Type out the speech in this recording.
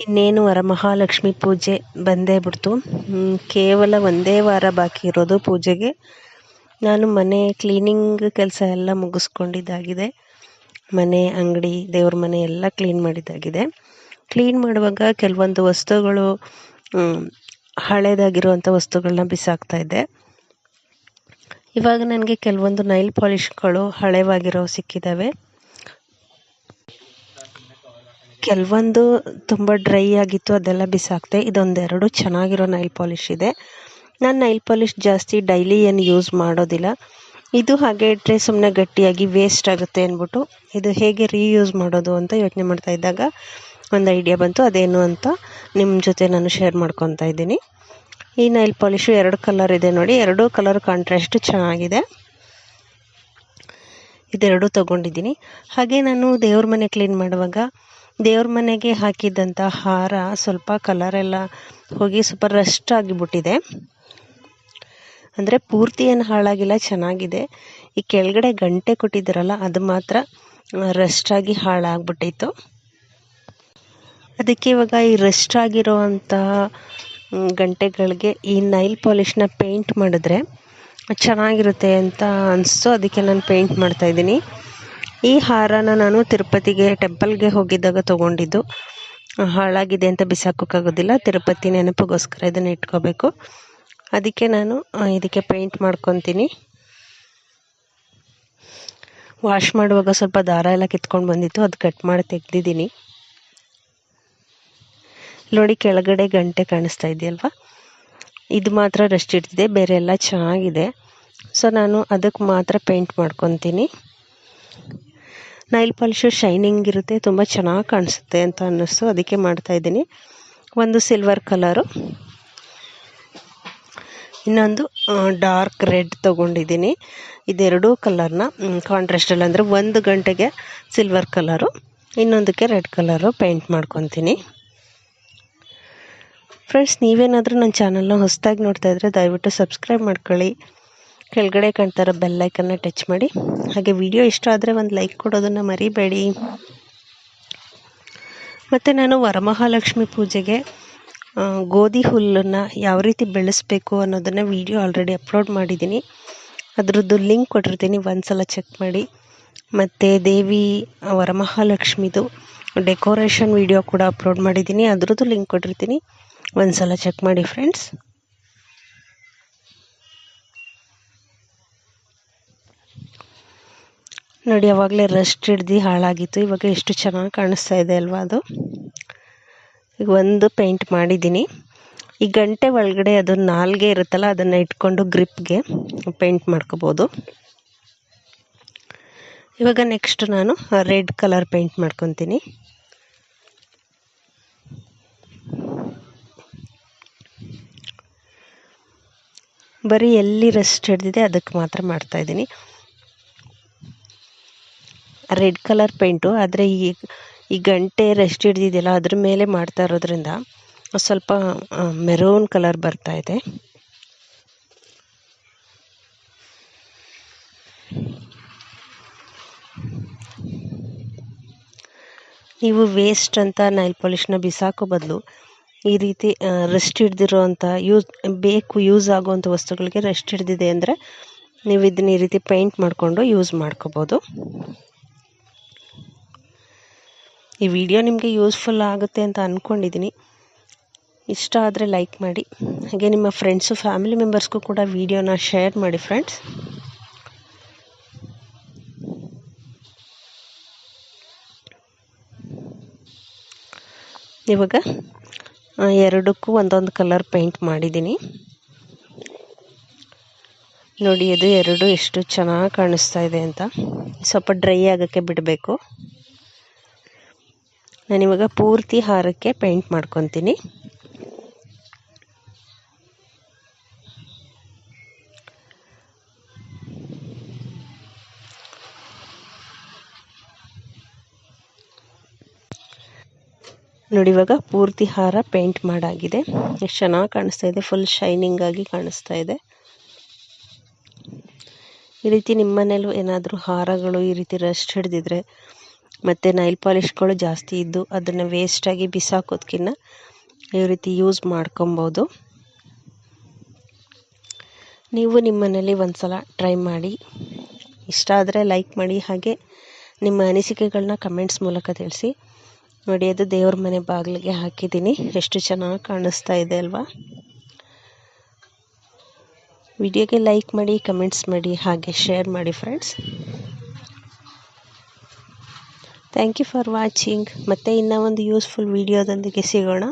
ಇನ್ನೇನು ವರಮಹಾಲಕ್ಷ್ಮಿ ಪೂಜೆ ಬಂದೇ ಬಿಡ್ತು. ಕೇವಲ ಒಂದೇ ವಾರ ಬಾಕಿ ಇರೋದು ಪೂಜೆಗೆ. ನಾನು ಮನೆ ಕ್ಲೀನಿಂಗ್ ಕೆಲಸ ಎಲ್ಲ ಮುಗಿಸ್ಕೊಂಡಿದ್ದಾಗಿದೆ. ಮನೆ, ಅಂಗಡಿ, ದೇವ್ರ ಮನೆ ಎಲ್ಲ ಕ್ಲೀನ್ ಮಾಡಿದ್ದಾಗಿದೆ. ಕ್ಲೀನ್ ಮಾಡುವಾಗ ಕೆಲವೊಂದು ವಸ್ತುಗಳು ಹಳೇದಾಗಿರುವಂಥ ವಸ್ತುಗಳನ್ನ ಬಿಸಾಕ್ತಾ ಇದ್ದೆ. ಇವಾಗ ನನಗೆ ಕೆಲವೊಂದು ನೈಲ್ ಪಾಲಿಷ್ಗಳು ಹಳೆವಾಗಿರೋ ಸಿಕ್ಕಿದ್ದಾವೆ ಕೆಲವೊಂದು ತುಂಬ ಡ್ರೈ ಆಗಿತ್ತು, ಅದೆಲ್ಲ ಬಿಸಾಕ್ತೆ ಇದೊಂದೆರಡು ಚೆನ್ನಾಗಿರೋ ನೈಲ್ ಪಾಲಿಷ್ ಇದೆ. ನಾನು ನೈಲ್ ಪಾಲಿಷ್ ಜಾಸ್ತಿ ಡೈಲಿ ಏನು ಯೂಸ್ ಮಾಡೋದಿಲ್ಲ. ಇದು ಹಾಗೆ ಇಟ್ಟರೆ ಸುಮ್ಮನೆ ಗಟ್ಟಿಯಾಗಿ ವೇಸ್ಟ್ ಆಗುತ್ತೆ ಅಂದ್ಬಿಟ್ಟು ಇದು ಹೇಗೆ ರೀಯೂಸ್ ಮಾಡೋದು ಅಂತ ಯೋಚನೆ ಮಾಡ್ತಾ ಇದ್ದಾಗ ಒಂದು ಐಡಿಯಾ ಬಂತು. ಅದೇನು ಅಂತ ನಿಮ್ಮ ಜೊತೆ ನಾನು ಶೇರ್ ಮಾಡ್ಕೊತಾ ಇದ್ದೀನಿ. ಈ ನೈಲ್ ಪಾಲಿಶು ಎರಡು ಕಲರ್ ಇದೆ ನೋಡಿ. ಎರಡೂ ಕಲರ್ ಕಾಂಟ್ರಾಸ್ಟ್ ಚೆನ್ನಾಗಿದೆ. ಇದೆರಡೂ ತೊಗೊಂಡಿದ್ದೀನಿ. ಹಾಗೆ ನಾನು ದೇವ್ರ ಮನೆ ಕ್ಲೀನ್ ಮಾಡುವಾಗ ದೇವ್ರ ಮನೆಗೆ ಹಾಕಿದ್ದಂಥ ಹಾರ ಸ್ವಲ್ಪ ಕಲರ್ ಎಲ್ಲ ಹೋಗಿ ಸ್ವಲ್ಪ ರಸ್ಟ್ ಆಗಿಬಿಟ್ಟಿದೆ. ಅಂದರೆ ಪೂರ್ತಿ ಏನು ಹಾಳಾಗಿಲ್ಲ, ಚೆನ್ನಾಗಿದೆ. ಈ ಕೆಳಗಡೆ ಗಂಟೆ ಕೊಟ್ಟಿದ್ದಾರಲ್ಲ ಅದು ಮಾತ್ರ ರಸ್ಟ್ ಆಗಿ ಹಾಳಾಗ್ಬಿಟ್ಟಿತ್ತು. ಅದಕ್ಕೆ ಇವಾಗ ಈ ರಸ್ಟ್ ಗಂಟೆಗಳಿಗೆ ಈ ನೈಲ್ ಪಾಲಿಷ್ನ ಪೇಂಟ್ ಮಾಡಿದ್ರೆ ಚೆನ್ನಾಗಿರುತ್ತೆ ಅಂತ ಅನಿಸ್ತು ಅದಕ್ಕೆ ನಾನು ಪೇಂಟ್ ಮಾಡ್ತಾಯಿದ್ದೀನಿ ಈ ಹಾರನ ನಾನು ತಿರುಪತಿಗೆ, ಟೆಂಪಲ್ಗೆ ಹೋಗಿದ್ದಾಗ ತೊಗೊಂಡಿದ್ದು. ಹಾಳಾಗಿದೆ ಅಂತ ಬಿಸಾಕೋಕ್ಕಾಗೋದಿಲ್ಲ. ತಿರುಪತಿ ನೆನಪಿಗೋಸ್ಕರ ಇದನ್ನು ಇಟ್ಕೋಬೇಕು. ಅದಕ್ಕೆ ನಾನು ಇದಕ್ಕೆ ಪೇಂಟ್ ಮಾಡ್ಕೊತೀನಿ. ವಾಶ್ ಮಾಡುವಾಗ ಸ್ವಲ್ಪ ದಾರ ಎಲ್ಲ ಕಿತ್ಕೊಂಡು ಬಂದಿತ್ತು. ಅದು ಕಟ್ ಮಾಡಿ ತೆಗೆದಿದ್ದೀನಿ. ನೋಡಿ, ಕೆಳಗಡೆ ಗಂಟೆ ಕಾಣಿಸ್ತಾ ಇದೆಯಲ್ವಾ? ಇದು ಮಾತ್ರ ರೆಸ್ಟ್ ಇಡ್ತಿದೆ ಬೇರೆ ಎಲ್ಲ ಚೆನ್ನಾಗಿದೆ. ಸೊ ನಾನು ಅದಕ್ಕೆ ಮಾತ್ರ ಪೇಂಟ್ ಮಾಡ್ಕೊತೀನಿ. ನೈಲ್ ಪಾಲಿಶು ಶೈನಿಂಗ್ ಇರುತ್ತೆ, ತುಂಬ ಚೆನ್ನಾಗಿ ಕಾಣಿಸುತ್ತೆ ಅಂತ ಅನ್ನಿಸ್ತು. ಅದಕ್ಕೆ ಮಾಡ್ತಾ ಇದ್ದೀನಿ. ಒಂದು ಸಿಲ್ವರ್ ಕಲರು ಇನ್ನೊಂದು ಡಾರ್ಕ್ ರೆಡ್ ತೊಗೊಂಡಿದ್ದೀನಿ. ಇದೆರಡೂ ಕಲರ್ನ ಕಾಂಟ್ರಾಸ್ಟಲ್ಲಿ ಅಂದರೆ ಒಂದು ಗಂಟೆಗೆ ಸಿಲ್ವರ್ ಕಲರು ಇನ್ನೊಂದಕ್ಕೆ ರೆಡ್ ಕಲರು ಪೇಂಟ್ ಮಾಡ್ಕೊತೀನಿ. ಫ್ರೆಂಡ್ಸ್ ನೀವೇನಾದರೂ ನನ್ನ ಚಾನಲ್ನ ಹೊಸದಾಗಿ ನೋಡ್ತಾ ಇದ್ದರೆ ದಯವಿಟ್ಟು ಸಬ್ಸ್ಕ್ರೈಬ್ ಮಾಡ್ಕೊಳ್ಳಿ. ಕೆಳಗಡೆ ಕಾಣ್ತಾರೋ ಐಕನ್ನ ಟಚ್ ಮಾಡಿ. ಹಾಗೆ ವಿಡಿಯೋ ಇಷ್ಟ ಆದರೆ ಒಂದು ಲೈಕ್ ಕೊಡೋದನ್ನು ಮರಿಬೇಡಿ. ಮತ್ತು ನಾನು ವರಮಹಾಲಕ್ಷ್ಮಿ ಪೂಜೆಗೆ ಗೋಧಿ ಹುಲ್ಲನ್ನು ಯಾವ ರೀತಿ ಬೆಳೆಸಬೇಕು ಅನ್ನೋದನ್ನು ವಿಡಿಯೋ ಆಲ್ರೆಡಿ ಅಪ್ಲೋಡ್ ಮಾಡಿದ್ದೀನಿ. ಅದರದ್ದು ಲಿಂಕ್ ಕೊಟ್ಟಿರ್ತೀನಿ ಒಂದು ಸಲ ಚೆಕ್ ಮಾಡಿ. ಮತ್ತು ದೇವಿ ವರಮಹಾಲಕ್ಷ್ಮಿದು ಡೆಕೋರೇಷನ್ ವಿಡಿಯೋ ಕೂಡ ಅಪ್ಲೋಡ್ ಮಾಡಿದ್ದೀನಿ. ಅದರದ್ದು ಲಿಂಕ್ ಕೊಟ್ಟಿರ್ತೀನಿ ಒಂದು ಸಲ ಚೆಕ್ ಮಾಡಿ ಫ್ರೆಂಡ್ಸ್ ನೋಡಿ, ಯಾವಾಗಲೇ ರಸ್ಟ್ ಹಿಡ್ದು ಹಾಳಾಗಿತ್ತು, ಇವಾಗ ಎಷ್ಟು ಚೆನ್ನಾಗಿ ಕಾಣಿಸ್ತಾ ಇದೆ ಅಲ್ವಾ ಅದು? ಈಗ ಒಂದು ಪೇಂಟ್ ಮಾಡಿದ್ದೀನಿ. ಈ ಗಂಟೆ ಒಳಗಡೆ ಅದು ನಾಲ್ಗೆ ಇರುತ್ತಲ್ಲ, ಅದನ್ನು ಇಟ್ಕೊಂಡು ಗ್ರಿಪ್ಗೆ ಪೇಂಟ್ ಮಾಡ್ಕೋಬೋದು. ಇವಾಗ ನೆಕ್ಸ್ಟ್ ನಾನು ರೆಡ್ ಕಲರ್ ಪೇಂಟ್ ಮಾಡ್ಕೊತೀನಿ. ಬರೀ ಎಲ್ಲಿ ರೆಸ್ಟ್ ಹಿಡ್ದಿದೆ ಅದಕ್ಕೆ ಮಾತ್ರ ಮಾಡ್ತಾಯಿದ್ದೀನಿ ರೆಡ್ ಕಲರ್ ಪೇಂಟು, ಆದರೆ ಈ ಈ ಗಂಟೆ ರೆಸ್ಟ್ ಹಿಡ್ದಿದೆಯಲ್ಲ, ಅದ್ರ ಮೇಲೆ ಮಾಡ್ತಾ ಇರೋದ್ರಿಂದ ಸ್ವಲ್ಪ ಮೆರೂನ್ ಕಲರ್ ಬರ್ತಾ ಇದೆ. ನೀವು ವೇಸ್ಟ್ ಅಂತ ನೈಲ್ ಪಾಲಿಷ್ನ ಬಿಸಾಕೋ ಬದಲು ಈ ರೀತಿ ರೆಸ್ಟ್ ಹಿಡ್ದಿರೋವಂಥ ಯೂಸ್, ಬೇಕು, ಯೂಸ್ ಆಗುವಂಥ ವಸ್ತುಗಳಿಗೆ ರೆಸ್ಟ್ ಹಿಡ್ದಿದೆ ಅಂದರೆ ನೀವು ಇದನ್ನ ಈ ರೀತಿ ಪೇಂಟ್ ಮಾಡಿಕೊಂಡು ಯೂಸ್ ಮಾಡ್ಕೋಬೋದು. ಈ ವಿಡಿಯೋ ನಿಮಗೆ ಯೂಸ್ಫುಲ್ ಆಗುತ್ತೆ ಅಂತ ಅಂದ್ಕೊಂಡಿದ್ದೀನಿ ಇಷ್ಟ ಆದರೆ ಲೈಕ್ ಮಾಡಿ. ಹಾಗೆ ನಿಮ್ಮ ಫ್ರೆಂಡ್ಸು ಫ್ಯಾಮಿಲಿ ಮೆಂಬರ್ಸ್ಗೂ ಕೂಡ ವಿಡಿಯೋನ ಶೇರ್ ಮಾಡಿ ಫ್ರೆಂಡ್ಸ್ ಇವಾಗ ಎರಡಕ್ಕೂ ಒಂದೊಂದು ಕಲರ್ ಪೇಂಟ್ ಮಾಡಿದ್ದೀನಿ ನೋಡಿ ಅದು ಎರಡು ಎಷ್ಟು ಚೆನ್ನಾಗಿ ಕಾಣಿಸ್ತಾ ಇದೆ ಅಂತ. ಸ್ವಲ್ಪ ಡ್ರೈ ಆಗೋಕ್ಕೆ ಬಿಡಬೇಕು. ನಾನಿವಾಗ ಪೂರ್ತಿ ಹಾರಕ್ಕೆ ಪೇಂಟ್ ಮಾಡ್ಕೊತೀನಿ. ನೋಡಿ, ಇವಾಗ ಪೂರ್ತಿ ಹಾರ ಪೇಂಟ್ ಮಾಡಾಗಿದೆ. ಎಷ್ಟು ಚೆನ್ನಾಗಿ ಕಾಣಿಸ್ತಾ ಇದೆ ಫುಲ್ ಶೈನಿಂಗ್ ಆಗಿ ಕಾಣಿಸ್ತಾ ಇದೆ. ಈ ರೀತಿ ನಿಮ್ಮ ಮನೇಲೂ ಏನಾದರೂ ಹಾರಗಳು ಈ ರೀತಿ ರಸ್ಟ್ ಹಿಡಿದಿದ್ರೆ ಮತ್ತು ನೈಲ್ ಪಾಲಿಷ್ಗಳು ಜಾಸ್ತಿ ಇದ್ದು ಅದನ್ನು ವೇಸ್ಟಾಗಿ ಬಿಸಾಕೋದಕ್ಕಿಂತ ಈ ರೀತಿ ಯೂಸ್ ಮಾಡ್ಕೊಬೋದು. ನೀವು ನಿಮ್ಮ ಮನೇಲಿ ಒಂದು ಸಲ ಟ್ರೈ ಮಾಡಿ. ಇಷ್ಟ ಆದರೆ ಲೈಕ್ ಮಾಡಿ. ಹಾಗೆ ನಿಮ್ಮ ಅನಿಸಿಕೆಗಳನ್ನ ಕಮೆಂಟ್ಸ್ ಮೂಲಕ ತಿಳಿಸಿ. ನೋಡಿ, ಅದು ದೇವ್ರ ಮನೆ ಬಾಗಿಲಿಗೆ ಹಾಕಿದ್ದೀನಿ. ಎಷ್ಟು ಚೆನ್ನಾಗಿ ಕಾಣಿಸ್ತಾ ಇದೆ ಅಲ್ವಾ? ವಿಡಿಯೋಗೆ ಲೈಕ್ ಮಾಡಿ ಕಮೆಂಟ್ಸ್ ಮಾಡಿ, ಹಾಗೆ ಶೇರ್ ಮಾಡಿ friends thank you for watching ಮತ್ತೆ ಇನ್ನೂ ಒಂದು ಯೂಸ್ಫುಲ್ ವೀಡಿಯೋದೊಂದಿಗೆ ಸಿಗೋಣ.